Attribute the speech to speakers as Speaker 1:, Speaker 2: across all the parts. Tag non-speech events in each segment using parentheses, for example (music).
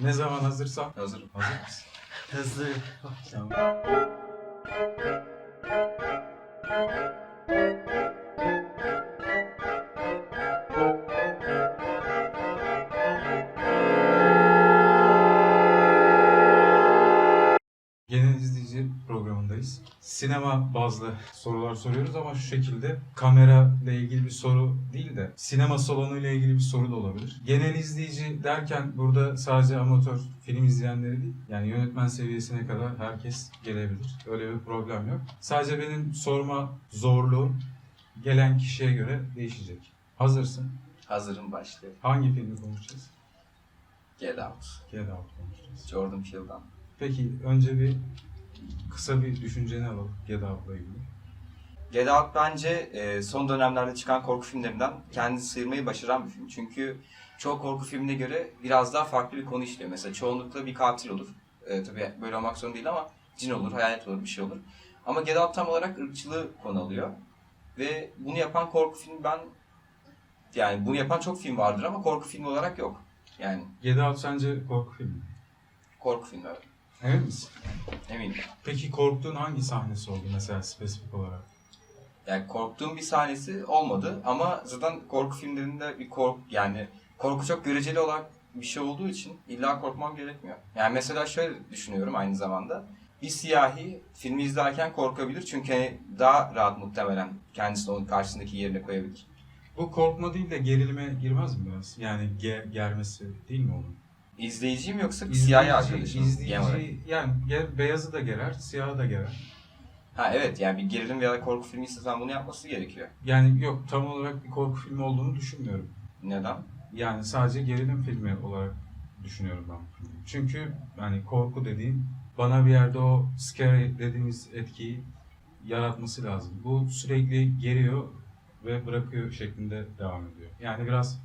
Speaker 1: Ne zaman hazırsan.
Speaker 2: Hazırım.
Speaker 1: Hazır mısın? (laughs)
Speaker 3: Hızlı.
Speaker 1: Tamam. Genel programındayız. Sinema bazlı sorular soruyoruz ama şu şekilde kamera ile ilgili bir soru değil de sinema salonu ile ilgili bir soru da olabilir. Genel izleyici derken burada sadece amatör film izleyenleri değil yani yönetmen seviyesine kadar herkes gelebilir. Öyle bir problem yok. Sadece benim sorma zorluğum gelen kişiye göre değişecek. Hazırsın.
Speaker 2: Hazırım başlayalım.
Speaker 1: Hangi filmi konuşacağız?
Speaker 2: Get Out.
Speaker 1: Get Out konuşacağız.
Speaker 2: Jordan Peele'dan.
Speaker 1: Peki önce bir kısa bir düşünceni alalım Get Out'la ilgili.
Speaker 2: Get Out bence e, son dönemlerde çıkan korku filmlerinden kendini sıyırmayı başaran bir film. Çünkü çoğu korku filmine göre biraz daha farklı bir konu işliyor. Mesela çoğunlukla bir katil olur. E, tabii böyle olmak zorunda değil ama cin olur, hayalet olur, bir şey olur. Ama Get Out tam olarak ırkçılığı konu alıyor. Ve bunu yapan korku filmi ben... Yani bunu yapan çok film vardır ama korku filmi olarak yok. Yani
Speaker 1: Get Out sence korku filmi mi?
Speaker 2: korku filmi evet.
Speaker 1: Emin misin?
Speaker 2: Eminim.
Speaker 1: Peki korktuğun hangi sahnesi oldu mesela spesifik olarak?
Speaker 2: Yani korktuğum bir sahnesi olmadı ama zaten korku filmlerinde bir kork yani korku çok göreceli olarak bir şey olduğu için illa korkmam gerekmiyor. Yani mesela şöyle düşünüyorum aynı zamanda. Bir siyahi filmi izlerken korkabilir çünkü hani daha rahat muhtemelen kendisini onun karşısındaki yerine koyabilir.
Speaker 1: Bu korkma değil de gerilime girmez mi biraz? Yani ge- germesi değil mi onun?
Speaker 2: İzleyici mi yoksa siyahi arkadaşım?
Speaker 1: izleyici,
Speaker 2: genel olarak?
Speaker 1: yani ge- beyazı da gerer, siyahı da gerer.
Speaker 2: Ha evet yani bir gerilim veya korku filmi istesen bunu yapması gerekiyor.
Speaker 1: Yani yok tam olarak bir korku filmi olduğunu düşünmüyorum.
Speaker 2: Neden?
Speaker 1: Yani sadece gerilim filmi olarak düşünüyorum ben bu filmi. Çünkü yani korku dediğin bana bir yerde o scary dediğimiz etkiyi yaratması lazım. Bu sürekli geriyor ve bırakıyor şeklinde devam ediyor. Yani biraz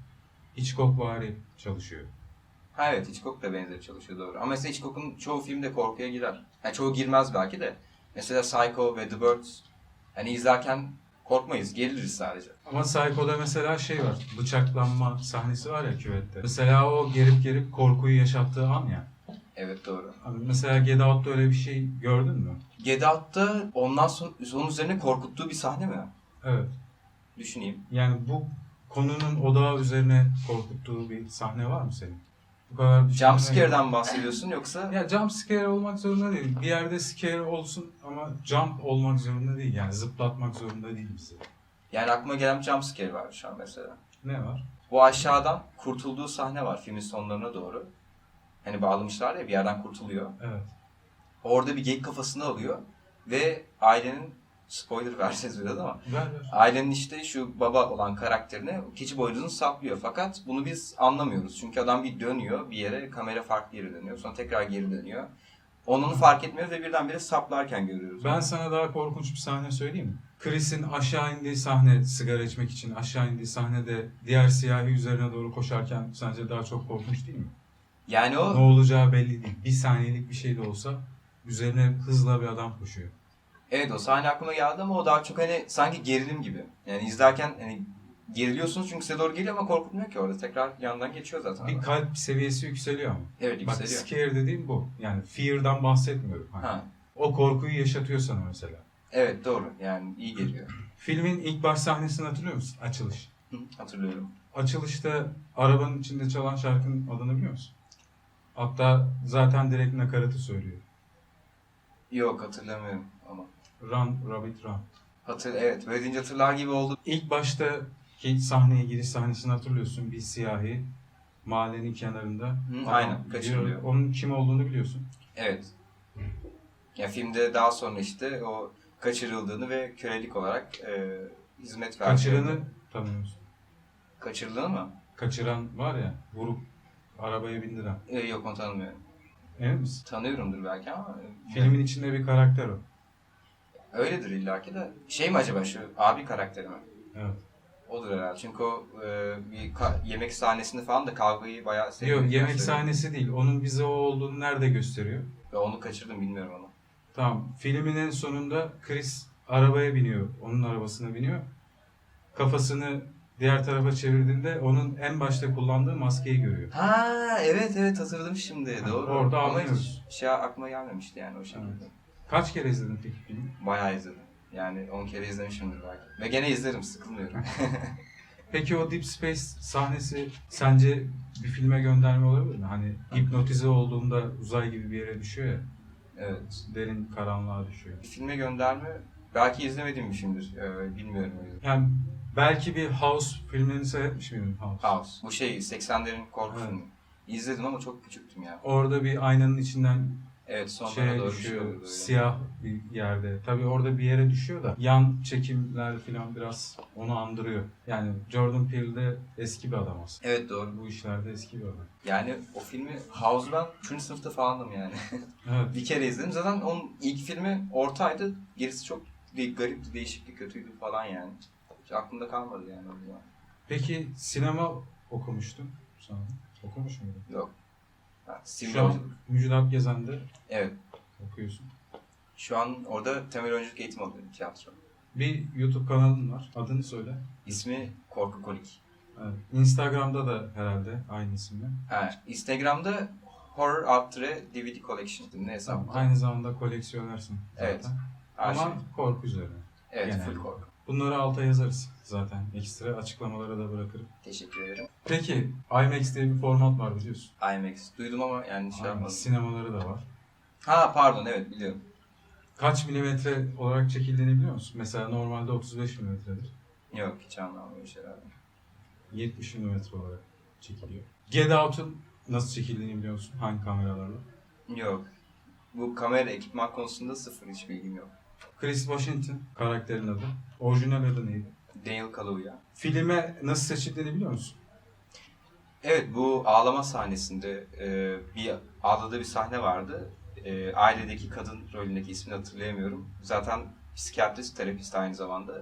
Speaker 1: Hitchcockvari çalışıyor.
Speaker 2: Ha evet Hitchcock da benzer çalışıyor doğru. Ama mesela Hitchcock'un çoğu filmde korkuya girer. Yani çoğu girmez belki de. Mesela Psycho ve The Birds. Hani izlerken korkmayız, geriliriz sadece.
Speaker 1: Ama Psycho'da mesela şey var, bıçaklanma sahnesi var ya küvette. Mesela o gerip gerip korkuyu yaşattığı an ya.
Speaker 2: Evet doğru.
Speaker 1: Abi mesela Get Out'ta öyle bir şey gördün mü?
Speaker 2: Get Out'ta ondan sonra onun üzerine korkuttuğu bir sahne mi?
Speaker 1: Evet.
Speaker 2: Düşüneyim.
Speaker 1: Yani bu konunun odağı üzerine korkuttuğu bir sahne var mı senin? Bu kadar düşünmene
Speaker 2: Jump
Speaker 1: gerek-
Speaker 2: bahsediyorsun yoksa?
Speaker 1: Ya jump scare olmak zorunda değil. Bir yerde scare olsun ama jump olmak zorunda değil. Yani zıplatmak zorunda değil bizi.
Speaker 2: Yani aklıma gelen jump scare var şu an mesela.
Speaker 1: Ne var?
Speaker 2: Bu aşağıdan kurtulduğu sahne var filmin sonlarına doğru. Hani bağlamışlar ya bir yerden kurtuluyor.
Speaker 1: Evet.
Speaker 2: Orada bir geyik kafasını alıyor ve ailenin spoiler (laughs) vereceğiz biraz ama
Speaker 1: Ver ver.
Speaker 2: ailenin işte şu baba olan karakterine keçi boynuzunu saplıyor. Fakat bunu biz anlamıyoruz. Çünkü adam bir dönüyor bir yere, kamera farklı yere dönüyor. Sonra tekrar geri dönüyor. Onu fark etmiyoruz ve birdenbire saplarken görüyoruz.
Speaker 1: Ben sana daha korkunç bir sahne söyleyeyim mi? Chris'in aşağı indiği sahne, sigara içmek için aşağı indiği sahnede diğer siyahi üzerine doğru koşarken sence daha çok korkunç değil mi?
Speaker 2: Yani
Speaker 1: Ne
Speaker 2: o
Speaker 1: olacağı belli değil. Bir saniyelik bir şey de olsa üzerine hızla bir adam koşuyor.
Speaker 2: Evet o sahne aklıma geldi ama o daha çok hani sanki gerilim gibi. Yani izlerken hani geriliyorsunuz çünkü size doğru geliyor ama korkutmuyor ki orada. Tekrar yandan geçiyor zaten.
Speaker 1: Bir kalp seviyesi yükseliyor ama.
Speaker 2: evet
Speaker 1: Bak
Speaker 2: yükseliyor.
Speaker 1: scare dediğim bu. Yani fear'dan bahsetmiyorum. Hani
Speaker 2: Ha.
Speaker 1: O korkuyu yaşatıyor sana mesela.
Speaker 2: Evet doğru yani iyi geliyor. (clears throat)
Speaker 1: Filmin ilk baş sahnesini hatırlıyor musun? Açılış.
Speaker 2: Hı, Hatırlıyorum.
Speaker 1: Açılışta arabanın içinde çalan şarkının adını biliyor musun? Hatta zaten direkt nakaratı söylüyor.
Speaker 2: Yok hatırlamıyorum.
Speaker 1: Run, Rabbit Run.
Speaker 2: Hatır, evet böyle deyince hatırlar gibi oldu.
Speaker 1: İlk baştaki sahneye giriş sahnesini hatırlıyorsun. Bir siyahi mahallenin kenarında. Adam
Speaker 2: aynen, kaçırılıyor.
Speaker 1: Onun kim olduğunu biliyorsun.
Speaker 2: Evet. Ya filmde daha sonra işte o kaçırıldığını ve kölelik olarak e, hizmet verdiğini.
Speaker 1: Kaçıranı tanıyorsun.
Speaker 2: Kaçırıldığını mı?
Speaker 1: Kaçıran var ya, vurup arabaya bindiren.
Speaker 2: E, yok onu tanımıyorum.
Speaker 1: Emin misin?
Speaker 2: Tanıyorumdur belki ama. e,
Speaker 1: Filmin içinde bir karakter o.
Speaker 2: Öyledir illaki de. Şey mi acaba şu abi karakteri mi?
Speaker 1: Evet.
Speaker 2: Odur herhalde. Çünkü o e, bir yemek sahnesinde falan da kavgayı bayağı
Speaker 1: Yok
Speaker 2: sevdiğini
Speaker 1: yemek sahnesi değil. Onun bize o olduğunu nerede gösteriyor?
Speaker 2: Ve onu kaçırdım bilmiyorum onu.
Speaker 1: Tamam. Filmin en sonunda Chris arabaya biniyor. Onun arabasına biniyor. Kafasını diğer tarafa çevirdiğinde onun en başta kullandığı maskeyi görüyor.
Speaker 2: Ha evet evet hatırladım şimdi.
Speaker 1: Ha,
Speaker 2: Doğru.
Speaker 1: orada
Speaker 2: Ama
Speaker 1: anlıyoruz.
Speaker 2: hiç şey aklıma gelmemişti yani o şekilde.
Speaker 1: Evet. Kaç kere izledin peki filmi?
Speaker 2: Bayağı izledim. Yani 10 kere izlemişimdir belki. Ve gene izlerim sıkılmıyorum. (laughs)
Speaker 1: Peki o Deep Space sahnesi sence bir filme gönderme olabilir mi? Hani hipnotize olduğunda uzay gibi bir yere düşüyor ya.
Speaker 2: evet.
Speaker 1: Derin karanlığa düşüyor.
Speaker 2: Bir filme gönderme belki izlemediğim bir filmdir. Ee, bilmiyorum.
Speaker 1: Yani belki bir House filmlerini seyretmiş miydin House?
Speaker 2: House. Bu şey 80'lerin korku
Speaker 1: Evet.
Speaker 2: filmi. İzledim ama çok küçüktüm ya.
Speaker 1: Orada bir aynanın içinden
Speaker 2: Evet sonlara
Speaker 1: şeye
Speaker 2: doğru
Speaker 1: düşüyor. siyah bir yerde. Tabii orada bir yere düşüyor da yan çekimler falan biraz onu andırıyor. Yani Jordan Peele de eski bir adam aslında.
Speaker 2: Evet doğru.
Speaker 1: Bu işlerde eski bir adam.
Speaker 2: Yani o filmi House ben 3. sınıfta falandım yani. (laughs)
Speaker 1: Evet.
Speaker 2: bir kere izledim. Zaten onun ilk filmi ortaydı. Gerisi çok de- garipti, değişikti, kötüydü falan yani. Hiç aklımda kalmadı yani o zaman.
Speaker 1: Peki sinema okumuştun sonra. Okumuş muydun?
Speaker 2: Yok.
Speaker 1: Şu an Müjdat Gezen'de
Speaker 2: Evet.
Speaker 1: okuyorsun.
Speaker 2: Şu an orada temel oyunculuk eğitimi alıyorum tiyatro.
Speaker 1: Bir YouTube kanalın var. Adını söyle.
Speaker 2: İsmi Korku Kolik.
Speaker 1: Evet. Instagram'da da herhalde aynı isimle.
Speaker 2: Ha, Instagram'da Horror After DVD Collection. Ne?
Speaker 1: Tamam. Aynı zamanda koleksiyonersın zaten.
Speaker 2: Evet. Her
Speaker 1: Ama
Speaker 2: şey.
Speaker 1: korku üzerine.
Speaker 2: Evet,
Speaker 1: genelde.
Speaker 2: full korku.
Speaker 1: Bunları alta yazarız zaten. Ekstra açıklamalara da bırakırım.
Speaker 2: Teşekkür ederim.
Speaker 1: Peki IMAX diye bir format var biliyorsun.
Speaker 2: IMAX. Duydum ama yani şey
Speaker 1: Aynen,
Speaker 2: yapmadım.
Speaker 1: Sinemaları da var.
Speaker 2: Ha pardon evet biliyorum.
Speaker 1: Kaç milimetre olarak çekildiğini biliyor musun? Mesela normalde 35 milimetredir.
Speaker 2: Yok hiç anlamıyorum şeyler.
Speaker 1: 70 milimetre olarak çekiliyor. Get Out'un nasıl çekildiğini biliyor musun? Hangi kameralarla?
Speaker 2: Yok. Bu kamera ekipman konusunda sıfır hiç bilgim yok.
Speaker 1: Chris Washington karakterin adı. Orijinal adı neydi?
Speaker 2: Daniel Kaluuya.
Speaker 1: Filme nasıl seçildiğini biliyor musun?
Speaker 2: Evet bu ağlama sahnesinde e, bir ağladığı bir sahne vardı. E, ailedeki kadın rolündeki ismini hatırlayamıyorum. Zaten psikiyatrist, terapist aynı zamanda.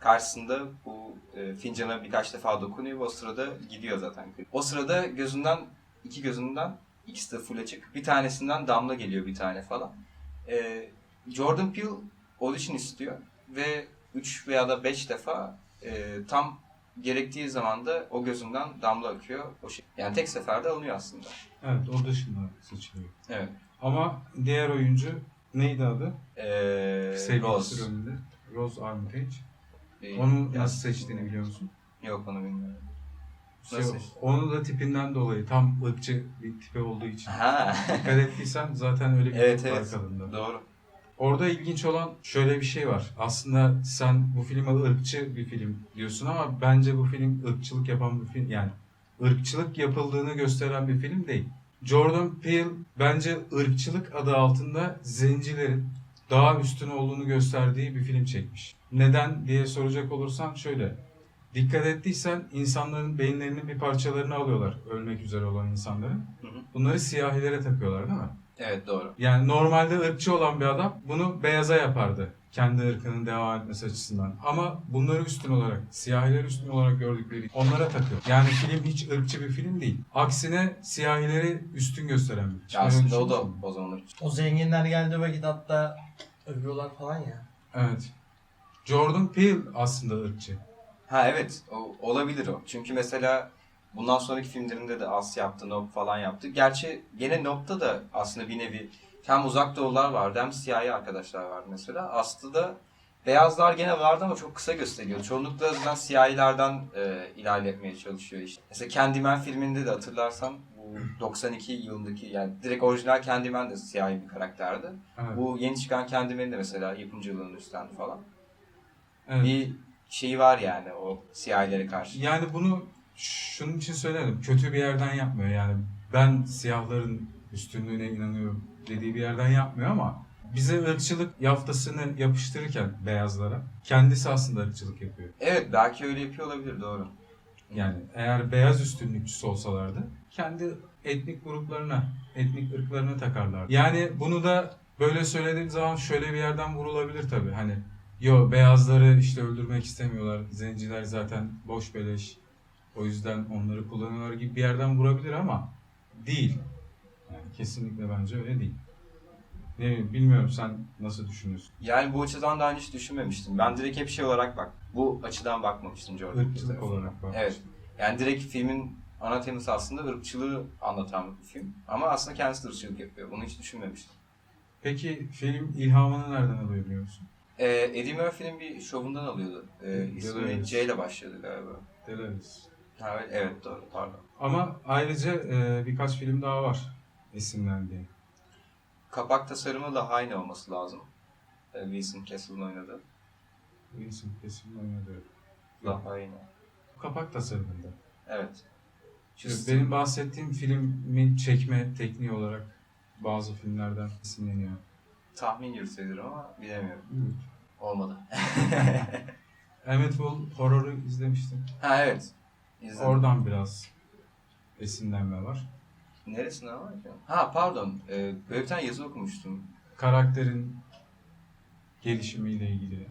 Speaker 2: Karşısında bu e, fincana birkaç defa dokunuyor ve o sırada gidiyor zaten. O sırada gözünden, iki gözünden ikisi de full açık. Bir tanesinden damla geliyor bir tane falan. E, Jordan Peele audition istiyor ve 3 veya da 5 defa e, tam gerektiği zaman da o gözünden damla akıyor. O şey. Yani tek seferde alınıyor aslında.
Speaker 1: Evet o dışında seçiliyor.
Speaker 2: Evet.
Speaker 1: Ama diğer oyuncu neydi adı?
Speaker 2: Ee,
Speaker 1: Sevgilisi
Speaker 2: Rose.
Speaker 1: rolünde. Rose Armitage.
Speaker 2: Ee,
Speaker 1: Onu
Speaker 2: ya-
Speaker 1: nasıl seçtiğini biliyor musun?
Speaker 2: Yok onu bilmiyorum.
Speaker 1: Şey,
Speaker 2: Nasıl seçti?
Speaker 1: onu da tipinden dolayı tam ırkçı bir tipi olduğu için.
Speaker 2: Ha.
Speaker 1: Dikkat ettiysen zaten öyle bir
Speaker 2: evet
Speaker 1: tip var
Speaker 2: evet.
Speaker 1: kadında.
Speaker 2: Doğru.
Speaker 1: Orada ilginç olan şöyle bir şey var. Aslında sen bu filme ırkçı bir film diyorsun ama bence bu film ırkçılık yapan bir film. Yani ırkçılık yapıldığını gösteren bir film değil. Jordan Peele bence ırkçılık adı altında zencilerin daha üstün olduğunu gösterdiği bir film çekmiş. Neden diye soracak olursan şöyle. Dikkat ettiysen insanların beyinlerinin bir parçalarını alıyorlar. Ölmek üzere olan insanların. Bunları siyahilere takıyorlar değil mi?
Speaker 2: Evet doğru.
Speaker 1: Yani normalde ırkçı olan bir adam bunu beyaza yapardı. Kendi ırkının devam etmesi açısından. Ama bunları üstün olarak, siyahileri üstün olarak gördükleri onlara takıyor. Yani film hiç ırkçı bir film değil. Aksine siyahileri üstün gösteren bir film.
Speaker 2: Ya aslında o da
Speaker 1: düşünüyorsun.
Speaker 2: o zamanlar.
Speaker 3: O zenginler geldiği vakit hatta övüyorlar falan ya.
Speaker 1: Evet. Jordan Peele aslında ırkçı.
Speaker 2: Ha evet o, olabilir o. Çünkü mesela bundan sonraki filmlerinde de As yaptı, Nope falan yaptı. Gerçi gene Nope'da da aslında bir nevi hem uzak doğular vardı hem siyahi arkadaşlar vardı mesela. Aslı'da beyazlar gene vardı ama çok kısa gösteriyor. Çoğunlukla zaten siyahilerden e, ilerletmeye çalışıyor işte. Mesela Candyman filminde de hatırlarsan bu (clears throat) 92 yılındaki yani direkt orijinal Candyman de siyahi bir karakterdi.
Speaker 1: Evet.
Speaker 2: Bu yeni çıkan Candyman'in de mesela yapımcılığını üstlendi falan.
Speaker 1: evet.
Speaker 2: Bir şeyi var yani o siyahilere karşı.
Speaker 1: Yani bunu şunun için söylerim. Kötü bir yerden yapmıyor yani. Ben siyahların üstünlüğüne inanıyorum dediği bir yerden yapmıyor ama bize ırkçılık yaftasını yapıştırırken beyazlara kendisi aslında ırkçılık yapıyor.
Speaker 2: Evet belki öyle yapıyor olabilir doğru.
Speaker 1: Yani eğer beyaz üstünlükçüsü olsalardı kendi etnik gruplarına, etnik ırklarına takarlardı. Yani bunu da böyle söylediğim zaman şöyle bir yerden vurulabilir tabii. Hani yo beyazları işte öldürmek istemiyorlar. Zenciler zaten boş beleş. O yüzden onları kullanıyorlar gibi bir yerden vurabilir ama değil. Yani kesinlikle bence öyle değil. Ne bileyim, bilmiyorum sen nasıl düşünüyorsun?
Speaker 2: Yani bu açıdan daha önce hiç düşünmemiştim. Ben direkt hep şey olarak bak. Bu açıdan bakmamıştım Jordan Peele
Speaker 1: Irkçılık
Speaker 2: tarafından.
Speaker 1: olarak bak.
Speaker 2: Evet. Yani direkt filmin ana teması aslında ırkçılığı anlatan bir film. Ama aslında kendisi de ırkçılık yapıyor. Bunu hiç düşünmemiştim.
Speaker 1: Peki film ilhamını nereden alıyor biliyor musun?
Speaker 2: Ee, Eddie Murphy'nin bir şovundan alıyordu. Ee, ismi
Speaker 1: Delirious.
Speaker 2: C ile başlıyordu galiba.
Speaker 1: Delirious.
Speaker 2: Evet, evet doğru pardon.
Speaker 1: Ama ayrıca e, birkaç film daha var esinlendiği.
Speaker 2: Kapak tasarımı da aynı olması lazım. Ee, Wilson Castle'ın oynadığı.
Speaker 1: Wilson kesin oynadı.
Speaker 2: Da aynı.
Speaker 1: Kapak tasarımında.
Speaker 2: Evet. Şu
Speaker 1: Benim bahsettiğim filmin çekme tekniği olarak bazı filmlerden esinleniyor.
Speaker 2: tahmin yürütebilirim ama bilemiyorum. Olmadı.
Speaker 1: Amityville Horror'u izlemiştim.
Speaker 2: ha evet. İzledim.
Speaker 1: Oradan biraz esinlenme var.
Speaker 2: Neresine ama? Ha pardon. Ee, böyle bir tane yazı okumuştum.
Speaker 1: Karakterin gelişimiyle ilgili.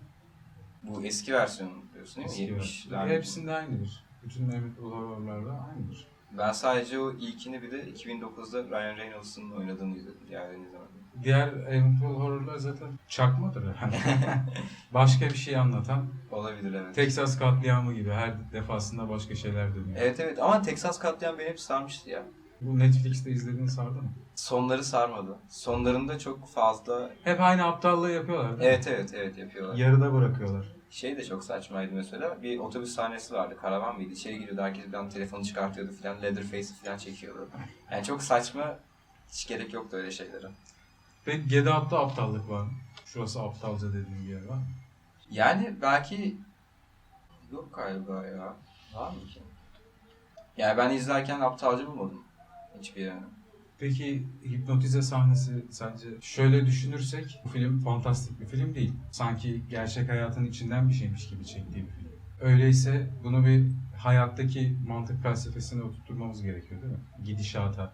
Speaker 2: Bu eski versiyonu diyorsun değil mi?
Speaker 1: eski
Speaker 2: 70'ler.
Speaker 1: Hepsinde aynıdır. Bütün Amityville Horror'larda aynıdır.
Speaker 2: Ben sadece o ilkini bir de 2009'da Ryan Reynolds'ın oynadığını izledim. Diğerlerini izlemedim.
Speaker 1: Diğer Amityville Horror'lar zaten çakmadır yani. (laughs) Başka bir şey anlatan
Speaker 2: Olabilir evet.
Speaker 1: Texas katliamı gibi her defasında başka şeyler dönüyor.
Speaker 2: Evet evet ama Texas katliam beni hep sarmıştı ya.
Speaker 1: Bu Netflix'te izlediğin sardı mı?
Speaker 2: Sonları sarmadı. Sonlarında çok fazla...
Speaker 1: Hep aynı aptallığı yapıyorlar. değil mi?
Speaker 2: Evet evet evet yapıyorlar.
Speaker 1: Yarıda bırakıyorlar.
Speaker 2: Şey de çok saçmaydı mesela. Bir otobüs sahnesi vardı. Karavan mıydı? İçeri giriyordu. Herkes bir an telefonu çıkartıyordu falan. Leatherface'i falan çekiyordu. Yani çok saçma. Hiç gerek yoktu öyle şeylere.
Speaker 1: Ve Get Out'ta aptallık var? Şurası aptalca dediğim bir yer var.
Speaker 2: Yani belki... Yok galiba ya. Var mı ki? Yani ben izlerken aptalca bulmadım. Hiçbir yerini.
Speaker 1: Peki hipnotize sahnesi sence şöyle düşünürsek bu film fantastik bir film değil. Sanki gerçek hayatın içinden bir şeymiş gibi çektiği bir film. Öyleyse bunu bir hayattaki mantık felsefesine oturtmamız gerekiyor değil mi? Gidişata.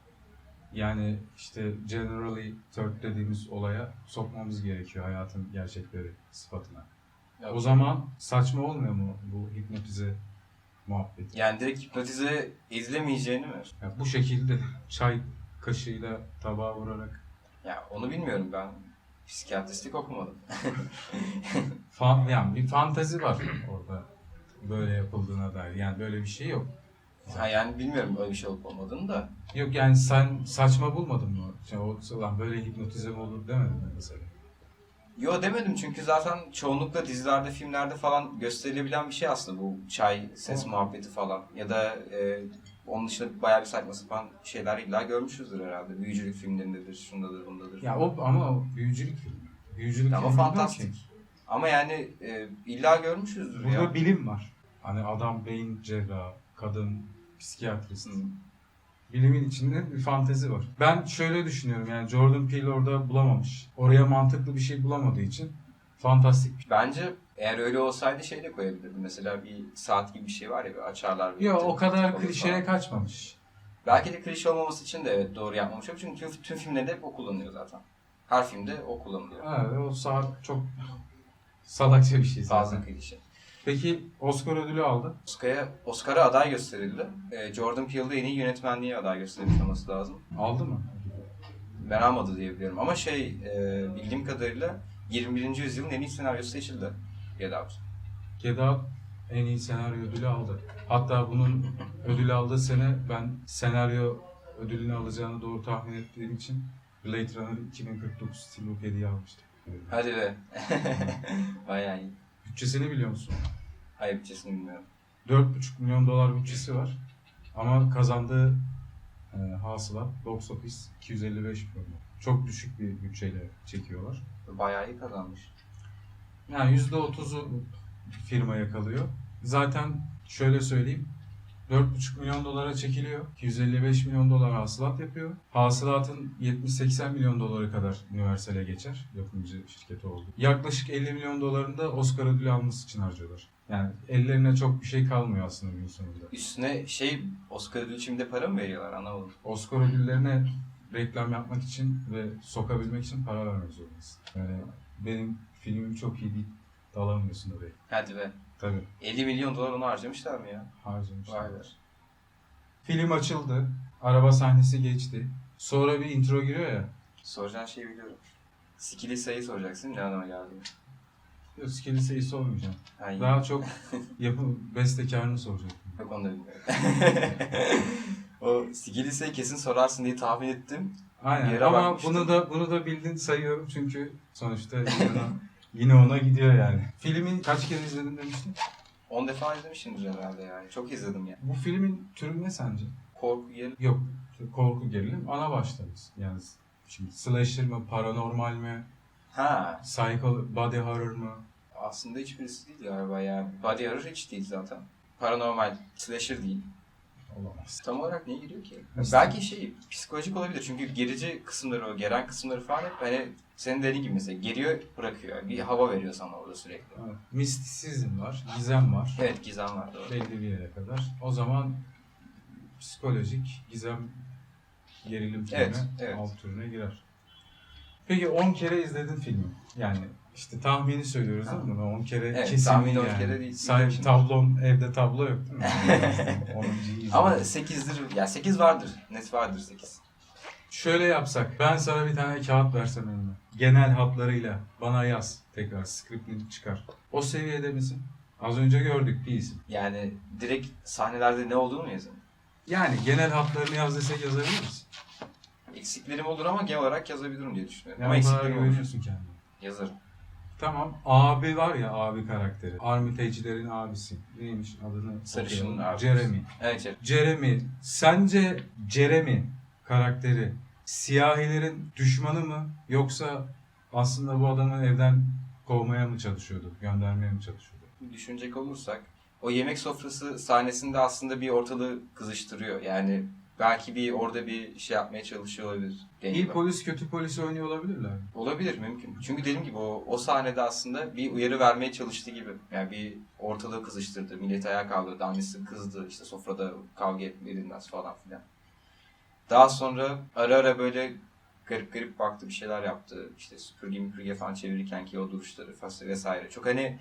Speaker 1: Yani işte generally third dediğimiz olaya sokmamız gerekiyor hayatın gerçekleri sıfatına. O zaman saçma olmuyor mu bu hipnotize muhabbeti?
Speaker 2: Yani direkt hipnotize edilemeyeceğini mi?
Speaker 1: Yani bu şekilde çay kaşığıyla tabağa vurarak
Speaker 2: Ya onu bilmiyorum ben. Psikiyatristlik okumadım.
Speaker 1: Fan, yani bir fantezi var orada böyle yapıldığına dair. Yani böyle bir şey yok.
Speaker 2: Ha yani bilmiyorum öyle bir şey olup olmadığını da.
Speaker 1: Yok yani sen saçma bulmadın mı? Yani o lan böyle hipnotize mi olur demedin mi mesela?
Speaker 2: Yo demedim çünkü zaten çoğunlukla dizilerde, filmlerde falan gösterilebilen bir şey aslında bu çay ses muhabbeti falan. Ya da e, onun dışında bayağı bir saçma sapan şeyler illa görmüşüzdür herhalde. Büyücülük filmlerindedir, şundadır, bundadır.
Speaker 1: Ya o ama o büyücülük filmi. Büyücülük
Speaker 2: Ama
Speaker 1: filmi değil
Speaker 2: fantastik.
Speaker 1: ki.
Speaker 2: Ama yani e, illa görmüşüzdür
Speaker 1: Burada
Speaker 2: ya.
Speaker 1: bilim var. Hani adam beyin cerrahı, kadın psikiyatrist.
Speaker 2: Hı.
Speaker 1: Bilimin içinde bir fantezi var. Ben şöyle düşünüyorum yani Jordan Peele orada bulamamış. Oraya mantıklı bir şey bulamadığı için fantastik bir
Speaker 2: Bence eğer öyle olsaydı şey de koyabilirdi. Mesela bir saat gibi bir şey var ya bir açarlar.
Speaker 1: Yok o kadar klişeye kaçmamış.
Speaker 2: Belki de klişe olmaması için de evet doğru yapmamış. Çünkü tüm, tüm filmlerinde hep o kullanılıyor zaten. Her filmde o kullanılıyor.
Speaker 1: Evet o saat çok (laughs) salakça bir şey zaten.
Speaker 2: Fazla klişe.
Speaker 1: Peki Oscar ödülü aldı.
Speaker 2: Oscar'a Oscar'a aday gösterildi. Ee, Jordan Peele'de en iyi yönetmenliğe aday gösterilmiş olması lazım.
Speaker 1: Aldı mı?
Speaker 2: Ben almadı diye biliyorum. Ama şey e, bildiğim kadarıyla 21. yüzyılın en iyi senaryosu seçildi. Get Out.
Speaker 1: Get Out en iyi senaryo ödülü aldı. Hatta bunun ödül aldığı sene ben senaryo ödülünü alacağını doğru tahmin ettiğim için Blade Runner 2049 Steelbook hediye almıştım.
Speaker 2: Hadi be. (laughs) Bayağı iyi.
Speaker 1: Bütçesini biliyor musun?
Speaker 2: Hayır bütçesini bilmiyorum.
Speaker 1: 4,5 milyon dolar bütçesi var. Ama kazandığı e, hasılat box office 255 milyon. Çok düşük bir bütçeyle çekiyorlar.
Speaker 2: Bayağı iyi kazanmış.
Speaker 1: Yani %30'u firmaya kalıyor. Zaten şöyle söyleyeyim. 4,5 milyon dolara çekiliyor. 255 milyon dolar hasılat yapıyor. Hasılatın 70-80 milyon doları kadar Universal'e geçer. Yapımcı şirketi oldu. Yaklaşık 50 milyon dolarını da Oscar ödülü alması için harcıyorlar. Yani ellerine çok bir şey kalmıyor aslında günün sonunda.
Speaker 2: Üstüne şey Oscar ödülü için de para mı veriyorlar anlamadım.
Speaker 1: Oscar ödüllerine reklam yapmak için ve sokabilmek için para vermek zorundasın. Yani benim filmim çok iyi değil. Dalamıyorsun oraya.
Speaker 2: Hadi be.
Speaker 1: Tabii
Speaker 2: 50 milyon dolar onu harcamışlar mı ya?
Speaker 1: harcamışlar.
Speaker 2: Vay be.
Speaker 1: Film açıldı. Araba sahnesi geçti. Sonra bir intro giriyor ya.
Speaker 2: Soracağın şeyi biliyorum. Sikili sayı soracaksın ne anlama geldi?
Speaker 1: Yok skeli sayısı olmayacağım.
Speaker 2: Ha, iyi.
Speaker 1: Daha çok yapım bestekarını soracaktım.
Speaker 2: Yok onu da bilmiyorum. (laughs) o sikili sayı kesin sorarsın diye tahmin ettim.
Speaker 1: Aynen
Speaker 2: yere
Speaker 1: ama
Speaker 2: bakmıştım.
Speaker 1: bunu da bunu da bildin sayıyorum çünkü sonuçta yine, ona gidiyor yani. Filmin kaç kere izledin demiştin?
Speaker 2: 10 defa izlemişimdir herhalde yani. Çok izledim yani.
Speaker 1: Bu filmin türü ne sence?
Speaker 2: Korku gerilim.
Speaker 1: Yok. Korku gerilim ana başlarız. Yani şimdi slasher mı, paranormal mi,
Speaker 2: Ha
Speaker 1: psycho, body horror mı?
Speaker 2: aslında hiçbirisi değil galiba ya. Body horror hiç değil zaten. Paranormal, slasher değil.
Speaker 1: Olamaz.
Speaker 2: Tam olarak niye giriyor ki?
Speaker 1: Nasıl?
Speaker 2: Belki şey psikolojik olabilir çünkü gerici kısımları o geren kısımları falan hep hani senin dediğin gibi mesela geriyor bırakıyor. Bir hava veriyor sana orada sürekli.
Speaker 1: Evet. Mistisizm var, gizem var.
Speaker 2: Evet gizem var doğru.
Speaker 1: Belli bir yere kadar. O zaman psikolojik gizem gerilim türüne,
Speaker 2: Evet, evet.
Speaker 1: alt türüne girer. Peki 10 kere izledin filmi. Yani işte tahmini söylüyoruz değil mi? 10 kere
Speaker 2: Evet,
Speaker 1: kesin
Speaker 2: tahmini
Speaker 1: yani.
Speaker 2: 10 kere değil,
Speaker 1: Sanki tablon, evde tablo yok değil mi? (laughs) 10'uncuyu izledin.
Speaker 2: Ama 8'dir, ya 8 vardır. Net vardır 8.
Speaker 1: Şöyle yapsak, ben sana bir tane kağıt versem elime. Genel hatlarıyla bana yaz tekrar, scriptini çıkar. O seviyede misin? Az önce gördük isim.
Speaker 2: Yani direkt sahnelerde ne olduğunu mu yazayım?
Speaker 1: Yani genel hatlarını yaz desek yazabilir misin?
Speaker 2: Eksiklerim olur ama genel olarak yazabilirim diye düşünüyorum.
Speaker 1: Yani
Speaker 2: ama
Speaker 1: o kadar
Speaker 2: eksiklerim olur.
Speaker 1: güveniyorsun kendine.
Speaker 2: Yazarım.
Speaker 1: Tamam. Abi var ya abi karakteri. Armitage'lerin abisi. Neymiş adını?
Speaker 2: Sarışın'ın
Speaker 1: okuyalım.
Speaker 2: abisi.
Speaker 1: Jeremy.
Speaker 2: Evet Cem.
Speaker 1: Jeremy. Sence Jeremy karakteri siyahilerin düşmanı mı? Yoksa aslında bu adamı evden kovmaya mı çalışıyordu? Göndermeye mi çalışıyordu?
Speaker 2: düşünecek olursak o yemek sofrası sahnesinde aslında bir ortalığı kızıştırıyor. Yani belki bir orada bir şey yapmaya çalışıyor olabilir.
Speaker 1: İyi
Speaker 2: Deneyim.
Speaker 1: polis kötü polis oynuyor olabilirler.
Speaker 2: Olabilir mümkün. Çünkü dediğim gibi o, o sahnede aslında bir uyarı vermeye çalıştı gibi. Yani bir ortalığı kızıştırdı. Millet ayağa kaldırdı. Annesi kızdı. işte sofrada kavga etmeliyiz falan filan. Daha sonra ara ara böyle garip garip baktı bir şeyler yaptı. İşte süpürge müpürge falan çevirirken ki o duruşları faslı vesaire. Çok hani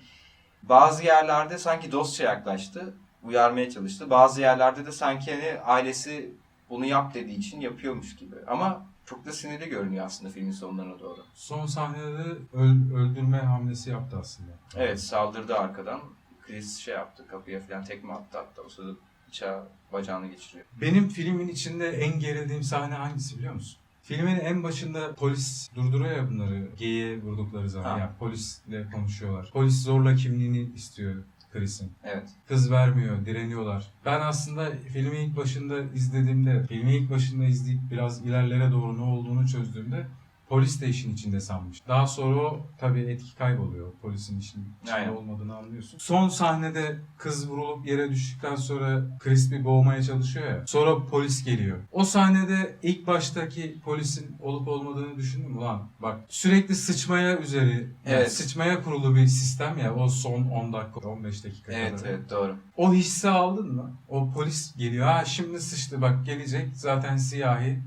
Speaker 2: bazı yerlerde sanki dostça yaklaştı. Uyarmaya çalıştı. Bazı yerlerde de sanki hani ailesi bunu yap dediği için yapıyormuş gibi. Ama çok da sinirli görünüyor aslında filmin sonlarına doğru.
Speaker 1: Son sahnede de öl- öldürme hamlesi yaptı aslında.
Speaker 2: Evet saldırdı arkadan. Chris şey yaptı kapıya falan tekme attı hatta o sırada bıçağı bacağını geçiriyor.
Speaker 1: Benim filmin içinde en gerildiğim sahne hangisi biliyor musun? Filmin en başında polis durduruyor ya bunları geyiğe vurdukları zaman.
Speaker 2: Ha.
Speaker 1: Ya polisle konuşuyorlar. Polis zorla kimliğini istiyor Chris'in.
Speaker 2: Evet.
Speaker 1: Kız vermiyor, direniyorlar. Ben aslında filmi ilk başında izlediğimde, filmi ilk başında izleyip biraz ilerlere doğru ne olduğunu çözdüğümde polis de işin içinde sanmış. Daha sonra o tabii etki kayboluyor. Polisin işin içinde
Speaker 2: Aynen.
Speaker 1: olmadığını anlıyorsun. Son sahnede kız vurulup yere düştükten sonra Chris bir boğmaya çalışıyor ya. Sonra polis geliyor. O sahnede ilk baştaki polisin olup olmadığını düşündüm mü lan? Bak sürekli sıçmaya üzeri, yani
Speaker 2: Evet.
Speaker 1: sıçmaya kurulu bir sistem ya o son 10 dakika, 15 dakika
Speaker 2: Evet
Speaker 1: kadar.
Speaker 2: evet doğru.
Speaker 1: O hissi aldın mı? O polis geliyor. Ha şimdi sıçtı bak gelecek. Zaten siyahi.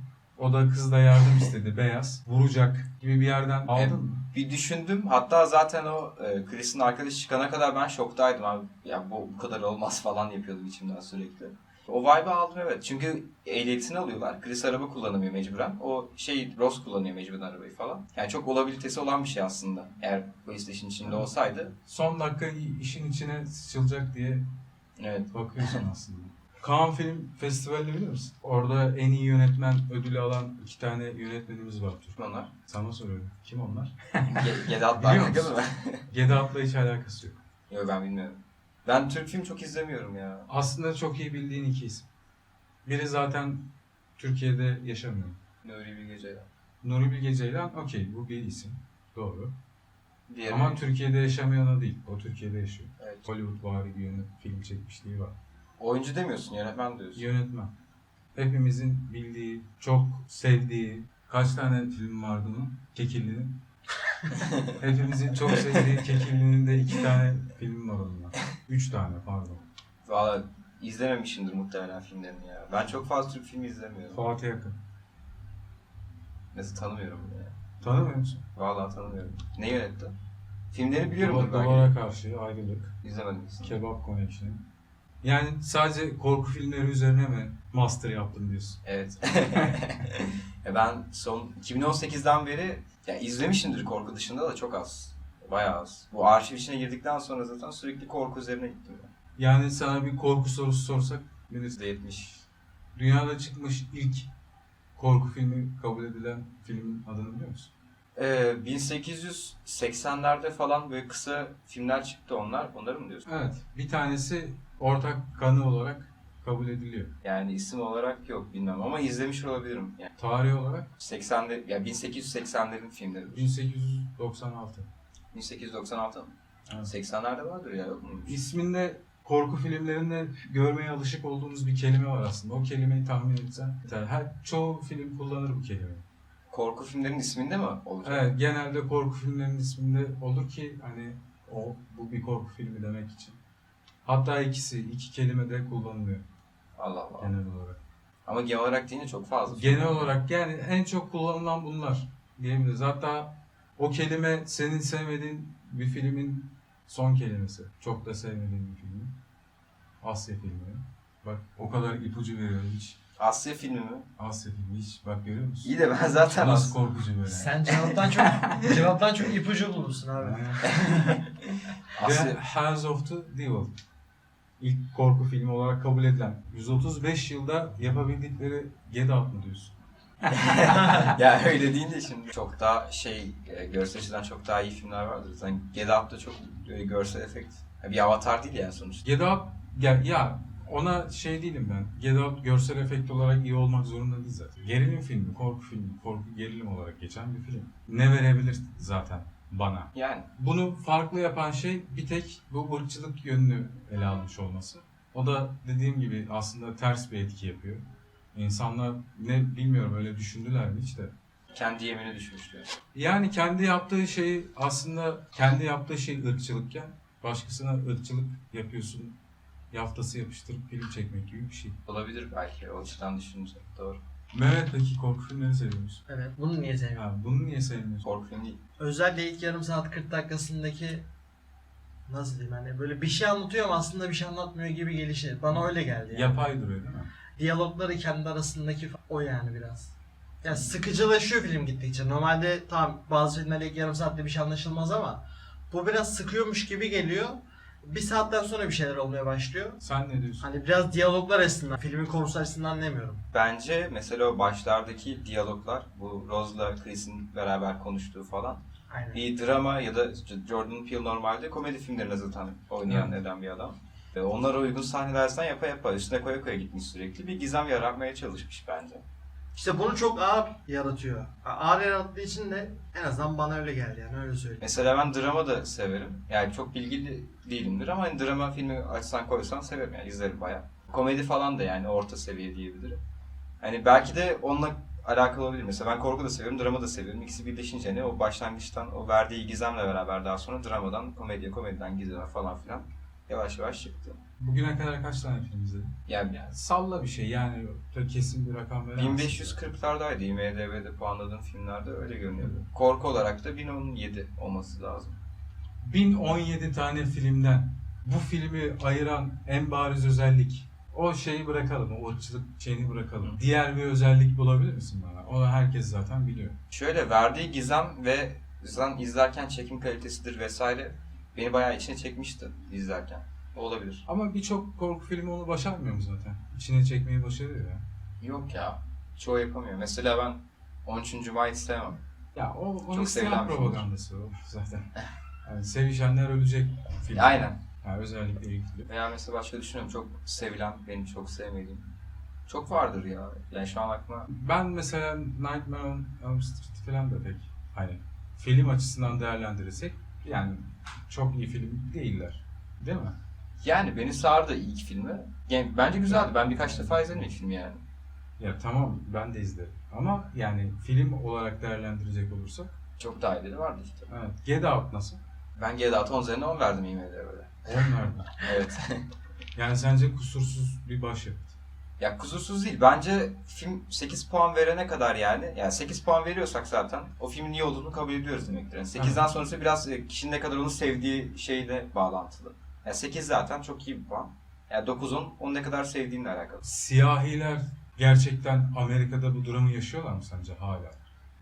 Speaker 1: O da kız da yardım istedi. Beyaz. Vuracak gibi bir yerden aldın
Speaker 2: Evet.
Speaker 1: mı?
Speaker 2: Bir düşündüm. Hatta zaten o e, Chris'in arkadaşı çıkana kadar ben şoktaydım abi. Ya bu, bu kadar olmaz falan yapıyordum içimden sürekli. O vibe'ı aldım evet. Çünkü ehliyetini alıyorlar. Chris araba kullanamıyor mecburen. O şey Ross kullanıyor mecburen arabayı falan. Yani çok olabilitesi olan bir şey aslında. Eğer polis işin içinde olsaydı.
Speaker 1: Son dakika işin içine sıçılacak diye
Speaker 2: Evet.
Speaker 1: bakıyorsun aslında. Cannes Film Festivali bilir misin? Orada en iyi yönetmen ödülü alan iki tane yönetmenimiz var.
Speaker 2: Onlar?
Speaker 1: Sana soruyorum. Kim onlar?
Speaker 2: Ge- Gedat'la (laughs)
Speaker 1: Biliyor
Speaker 2: alakalı mı?
Speaker 1: Gedat'la hiç alakası yok.
Speaker 2: Yok ben bilmiyorum. Ben Türk film çok izlemiyorum ya.
Speaker 1: Aslında çok iyi bildiğin iki isim. Biri zaten Türkiye'de yaşamıyor.
Speaker 2: Nuri Bilge Ceylan.
Speaker 1: Nuri Bilge Ceylan okey bu bir isim. Doğru.
Speaker 2: Diğeri
Speaker 1: Ama Türkiye'de yaşamayan o değil. O Türkiye'de yaşıyor.
Speaker 2: evet.
Speaker 1: Hollywood vari bir yönet film çekmişliği var.
Speaker 2: Oyuncu demiyorsun, yönetmen diyorsun.
Speaker 1: Yönetmen. Hepimizin bildiği, çok sevdiği, kaç tane film vardı onun? Kekilli'nin. (laughs) Hepimizin çok sevdiği Kekilli'nin de iki tane film var onunla. Üç tane pardon.
Speaker 2: Valla izlememişimdir muhtemelen filmlerini ya. Ben çok fazla Türk filmi izlemiyorum.
Speaker 1: Fatih Akın.
Speaker 2: Mesela tanımıyorum ya.
Speaker 1: Tanımıyor musun?
Speaker 2: Vallahi tanımıyorum. Ne yönetti? Filmleri biliyorum da belki.
Speaker 1: Duvara karşı ayrılık.
Speaker 2: İzlemedim.
Speaker 1: Kebap Connection. Yani sadece korku filmleri üzerine mi master yaptın diyorsun?
Speaker 2: Evet. (laughs) Ben son 2018'den beri ya izlemişimdir korku dışında da çok az. Bayağı az. Bu arşiv içine girdikten sonra zaten sürekli korku üzerine gittim. ben.
Speaker 1: Yani sana bir korku sorusu sorsak bilirsin.
Speaker 2: %70.
Speaker 1: Dünyada çıkmış ilk korku filmi kabul edilen filmin adını biliyor musun?
Speaker 2: Ee, 1880'lerde falan böyle kısa filmler çıktı onlar. Onları mı diyorsun?
Speaker 1: Evet. Bir tanesi ortak kanı olarak kabul ediliyor.
Speaker 2: Yani isim olarak yok bilmem ama izlemiş olabilirim. Yani
Speaker 1: Tarih olarak
Speaker 2: 80'de ya 1880'lerin filmleri.
Speaker 1: 1896.
Speaker 2: 1896 mı?
Speaker 1: Evet.
Speaker 2: 80'lerde vardır ya yok mu?
Speaker 1: İsminde korku filmlerinde görmeye alışık olduğumuz bir kelime var aslında. O kelimeyi tahmin etsen. yeter. Her çoğu film kullanır bu kelimeyi.
Speaker 2: Korku filmlerin isminde mi olacak?
Speaker 1: Evet, genelde korku filmlerinin isminde olur ki hani o bu bir korku filmi demek için. Hatta ikisi, iki kelime de kullanılıyor
Speaker 2: Allah Allah.
Speaker 1: genel olarak.
Speaker 2: Ama genel olarak deyince çok fazla.
Speaker 1: Genel olarak yani en çok kullanılan bunlar diyebiliriz. Hatta o kelime senin sevmediğin bir filmin son kelimesi. Çok da sevmediğin bir filmin. Asya filmi. Bak o kadar ipucu veriyorum hiç.
Speaker 2: Asya filmi mi?
Speaker 1: Asya filmi hiç. Bak görüyor musun?
Speaker 2: İyi de ben zaten
Speaker 1: Nasıl korkucu böyle.
Speaker 3: Sen cevaptan çok (laughs) cevaptan çok ipucu bulursun abi. (laughs)
Speaker 2: Asya...
Speaker 1: Hands of the Devil. İlk korku filmi olarak kabul edilen. 135 yılda yapabildikleri Get Out mu diyorsun? (laughs)
Speaker 2: ya öyle değil de şimdi çok daha şey e, görsel açıdan çok daha iyi filmler vardır. Zaten Get Out da çok e, görsel efekt. Ya Bir avatar değil yani sonuçta.
Speaker 1: Get Out ya, ya ona şey değilim ben. Get Out görsel efekt olarak iyi olmak zorunda değil zaten. Gerilim filmi, korku filmi, korku gerilim olarak geçen bir film. Ne verebilir zaten bana?
Speaker 2: Yani
Speaker 1: Bunu farklı yapan şey bir tek bu ırkçılık yönünü ele almış olması. O da dediğim gibi aslında ters bir etki yapıyor. İnsanlar ne bilmiyorum öyle düşündüler mi hiç de.
Speaker 2: kendi yemini düşmüş diyor.
Speaker 1: Yani kendi yaptığı şeyi aslında kendi yaptığı şey ırkçılıkken başkasına ırkçılık yapıyorsun. Yaftası yapıştırıp film çekmek gibi bir şey.
Speaker 2: Olabilir belki o açıdan düşününce. Doğru.
Speaker 1: Mehmet peki korku filmlerini seviyor musun?
Speaker 3: Evet. Bunu niye sevmiyorum?
Speaker 1: Ha, bunu niye sevmiyorsun?
Speaker 2: Korku filmi değil.
Speaker 3: Özellikle ilk yarım saat 40 dakikasındaki nasıl diyeyim hani böyle bir şey anlatıyor ama aslında bir şey anlatmıyor gibi gelişi. Bana öyle geldi. Yani.
Speaker 1: Yapay duruyor değil mi?
Speaker 3: Diyalogları kendi arasındaki o yani biraz. Ya sıkıcılaşıyor film gittikçe. Normalde tamam bazı filmlerde ilk yarım saatte bir şey anlaşılmaz ama bu biraz sıkıyormuş gibi geliyor. Bir saatten sonra bir şeyler olmaya başlıyor.
Speaker 1: Sen ne diyorsun?
Speaker 3: Hani biraz diyaloglar açısından, filmin konusu açısından demiyorum.
Speaker 2: Bence mesela o başlardaki diyaloglar, bu Rose'la Chris'in beraber konuştuğu falan
Speaker 3: Aynen.
Speaker 2: bir drama ya da Jordan Peele normalde komedi filmlerinde zaten oynayan
Speaker 1: Evet.
Speaker 2: eden bir adam. Ve onlara uygun sahnelerden yapa yapa üstüne koya koya gitmiş sürekli. Bir gizem yaratmaya çalışmış bence.
Speaker 3: İşte bunu çok ağır yaratıyor. Ağır yarattığı için de en azından bana öyle geldi yani öyle söyleyeyim.
Speaker 2: Mesela ben drama da severim. Yani çok bilgili değilimdir ama hani drama filmi açsan koysan severim yani izlerim bayağı. Komedi falan da yani orta seviye diyebilirim. Hani belki de onunla alakalı olabilir. Mesela ben korku da seviyorum, drama da seviyorum. İkisi birleşince ne o başlangıçtan o verdiği gizemle beraber daha sonra dramadan komediye, komediden gizeme falan filan yavaş yavaş çıktı.
Speaker 1: Bugüne kadar kaç tane film izledin?
Speaker 2: Yani
Speaker 1: Yani salla bir şey yani kesin bir rakam veremezsin.
Speaker 2: 1540'lardaydı IMDB'de puanladığım filmlerde öyle görünüyordu. Korku olarak da 1017 olması lazım.
Speaker 1: 1017 tane filmden bu filmi ayıran en bariz özellik o şeyi bırakalım, o ırkçılık şeyini bırakalım. Diğer bir özellik bulabilir misin bana? Onu herkes zaten biliyor.
Speaker 2: Şöyle verdiği gizem ve zaten izlerken çekim kalitesidir vesaire beni bayağı içine çekmişti izlerken. O olabilir.
Speaker 1: Ama birçok korku filmi onu başarmıyor mu zaten? İçine çekmeyi başarıyor ya.
Speaker 2: Yok ya. Çoğu yapamıyor. Mesela ben 13. Mayıs sevmem.
Speaker 1: Ya o onu
Speaker 2: Çok sevilen
Speaker 1: propagandası o zaten. Yani sevişenler ölecek film.
Speaker 2: Aynen.
Speaker 1: Yani özellikle ilgili.
Speaker 2: Veya mesela başka düşünüyorum çok sevilen, benim çok sevmediğim. Çok vardır ya. Yani şu an aklıma
Speaker 1: Ben mesela Nightmare on Elm Street falan da pek hani film açısından değerlendirirsek yani çok iyi film değiller. Değil mi?
Speaker 2: yani beni sardı ilk filmi. Yani bence güzeldi. Ben birkaç defa izledim ilk filmi yani.
Speaker 1: Ya tamam ben de izlerim. Ama yani film olarak değerlendirecek olursak
Speaker 2: Çok daha iyileri vardı işte.
Speaker 1: evet. Get Out nasıl?
Speaker 2: Ben Get Out'a 10 üzerinden 10 verdim IMDb'de.
Speaker 1: 10 verdim. (laughs)
Speaker 2: Evet.
Speaker 1: Yani sence kusursuz bir başyapıt.
Speaker 2: Ya kusursuz değil. Bence film 8 puan verene kadar yani. Yani 8 puan veriyorsak zaten o filmin iyi olduğunu kabul ediyoruz demektir. Yani 8'den sonrası biraz e, kişinin ne kadar onu sevdiği şeyle bağlantılı. Yani 8 zaten çok iyi bir puan. Yani 9-10 onu ne kadar sevdiğinle alakalı.
Speaker 1: Siyahiler Gerçekten Amerika'da bu durumu yaşıyorlar mı sence hala?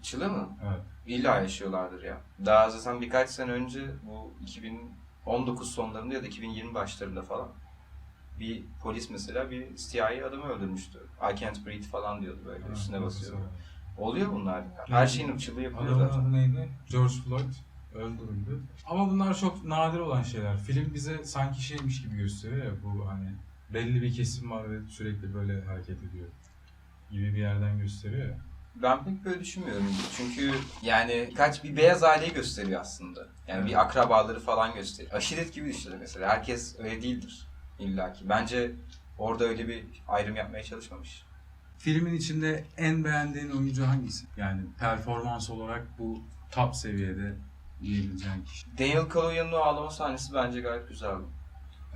Speaker 2: Çılı mı?
Speaker 1: Evet.
Speaker 2: İlla yaşıyorlardır ya. Daha zaten birkaç sene önce bu 2019 sonlarında ya da 2020 başlarında falan bir polis mesela bir CIA adamı öldürmüştü. I can't breathe falan diyordu böyle üstüne
Speaker 1: Evet,
Speaker 2: basıyordu.
Speaker 1: doğru.
Speaker 2: Oluyor bunlar ya. Her şeyin ırkçılığı yapılıyor zaten.
Speaker 1: adı neydi? George Floyd öldürüldü. Ama bunlar çok nadir olan şeyler. Film bize sanki şeymiş gibi gösteriyor ya bu hani belli bir kesim var ve sürekli böyle hareket ediyor gibi bir yerden gösteriyor ya.
Speaker 2: Ben pek böyle düşünmüyorum. Çünkü yani kaç bir beyaz aileyi gösteriyor aslında. Yani bir akrabaları falan gösteriyor. Aşiret gibi işte mesela. Herkes öyle değildir illaki. Bence orada öyle bir ayrım yapmaya çalışmamış.
Speaker 1: Filmin içinde en beğendiğin oyuncu hangisi? Yani performans olarak bu top seviyede diyebileceğin kişi.
Speaker 2: Daniel Kaluuya'nın o ağlama sahnesi bence gayet güzeldi.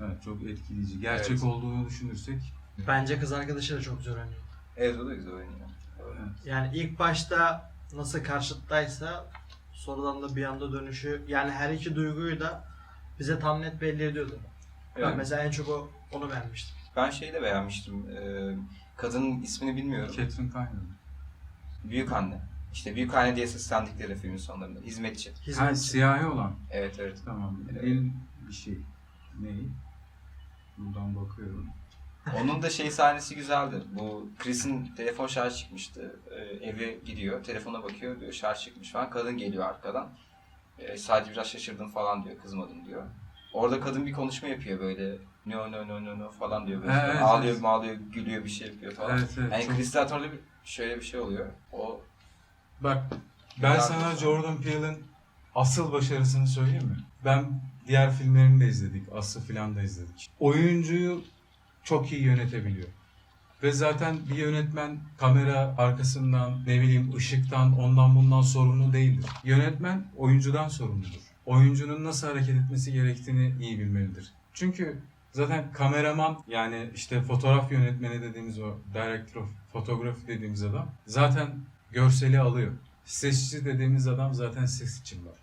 Speaker 1: Evet çok etkileyici. Gerçek
Speaker 2: Evet.
Speaker 1: olduğunu düşünürsek
Speaker 3: Bence kız arkadaşı da çok güzel oynuyor.
Speaker 2: Evet o da güzel oynuyor.
Speaker 1: evet.
Speaker 3: Yani ilk başta nasıl karşıttaysa sonradan da bir anda dönüşü yani her iki duyguyu da bize tam net belli ediyordu. Ben
Speaker 2: Evet.
Speaker 3: mesela en çok o, onu beğenmiştim.
Speaker 2: Ben şeyi de beğenmiştim. Ee, kadının ismini bilmiyorum.
Speaker 1: Catherine Kiner.
Speaker 2: Büyük anne. İşte büyük anne diye seslendikleri filmin sonlarında. Hizmetçi.
Speaker 1: Ha,
Speaker 3: Hizmetçi.
Speaker 1: siyahi olan.
Speaker 2: Evet evet.
Speaker 1: Tamam. El bir şey. Neyi? Buradan bakıyorum.
Speaker 2: Onun da şey sahnesi güzeldi. Bu Chris'in telefon şarj çıkmıştı. Ee, eve gidiyor, telefona bakıyor diyor şarj çıkmış falan. Kadın geliyor arkadan. Ee, sadece biraz şaşırdım falan diyor, kızmadım diyor. Orada kadın bir konuşma yapıyor böyle. No no no no no falan diyor. Böyle.
Speaker 1: Evet, evet,
Speaker 2: ağlıyor,
Speaker 1: evet.
Speaker 2: mağlıyor, gülüyor bir şey yapıyor falan.
Speaker 1: Evet evet.
Speaker 2: Yani
Speaker 1: çok-
Speaker 2: orada bir, şöyle bir şey oluyor. O
Speaker 1: Bak ben sana Jordan Peele'ın asıl başarısını söyleyeyim mi? Ben diğer filmlerini de izledik. Aslı filan da izledik. Oyuncuyu çok iyi yönetebiliyor. Ve zaten bir yönetmen kamera arkasından, ne bileyim ışıktan, ondan bundan sorumlu değildir. Yönetmen oyuncudan sorumludur. Oyuncunun nasıl hareket etmesi gerektiğini iyi bilmelidir. Çünkü zaten kameraman yani işte fotoğraf yönetmeni dediğimiz o director of photography dediğimiz adam zaten görseli alıyor. Sesçi dediğimiz adam zaten ses için var.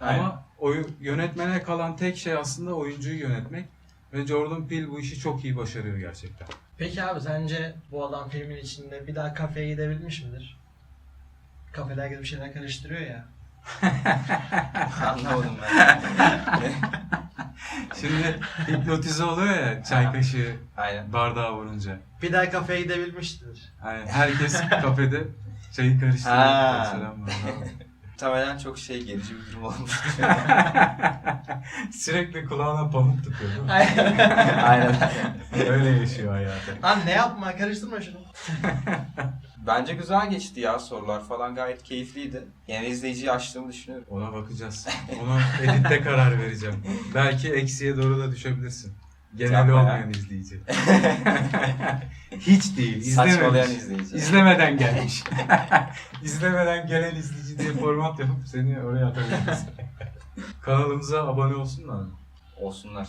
Speaker 1: Ama oyu, yönetmene kalan tek şey aslında oyuncuyu yönetmek. Ve Jordan Peele bu işi çok iyi başarıyor gerçekten.
Speaker 3: Peki abi sence bu adam filmin içinde bir daha kafeye gidebilmiş midir? Kafeler gibi bir şeyler karıştırıyor ya. (laughs)
Speaker 2: anlamadım ben. (laughs)
Speaker 1: Şimdi hipnotize oluyor ya çay kaşığı
Speaker 2: Aynen.
Speaker 1: bardağa vurunca.
Speaker 3: Bir daha kafeye gidebilmiştir.
Speaker 1: Yani herkes kafede çayı karıştırıyor.
Speaker 2: Ha.
Speaker 1: Selam var.
Speaker 2: Muhtemelen çok şey gerici bir durum olmuş. (laughs)
Speaker 1: Sürekli kulağına pamuk tutuyor değil mi?
Speaker 2: Aynen.
Speaker 1: Öyle yaşıyor hayatı.
Speaker 3: Lan ne yapma karıştırma şunu.
Speaker 2: Bence güzel geçti ya sorular falan gayet keyifliydi. Yani izleyiciyi açtığımı düşünüyorum.
Speaker 1: Ona bakacağız. Ona editte karar vereceğim. Belki eksiye doğru da düşebilirsin. Genel
Speaker 2: Yapma ya.
Speaker 1: olmayan izleyici. (laughs) Hiç değil.
Speaker 2: Saçmalayan
Speaker 1: izlememiş.
Speaker 2: izleyici.
Speaker 1: İzlemeden gelmiş. (laughs) İzlemeden gelen izleyici diye format yapıp seni oraya atabiliriz. (laughs) Kanalımıza abone olsunlar.
Speaker 2: Olsunlar.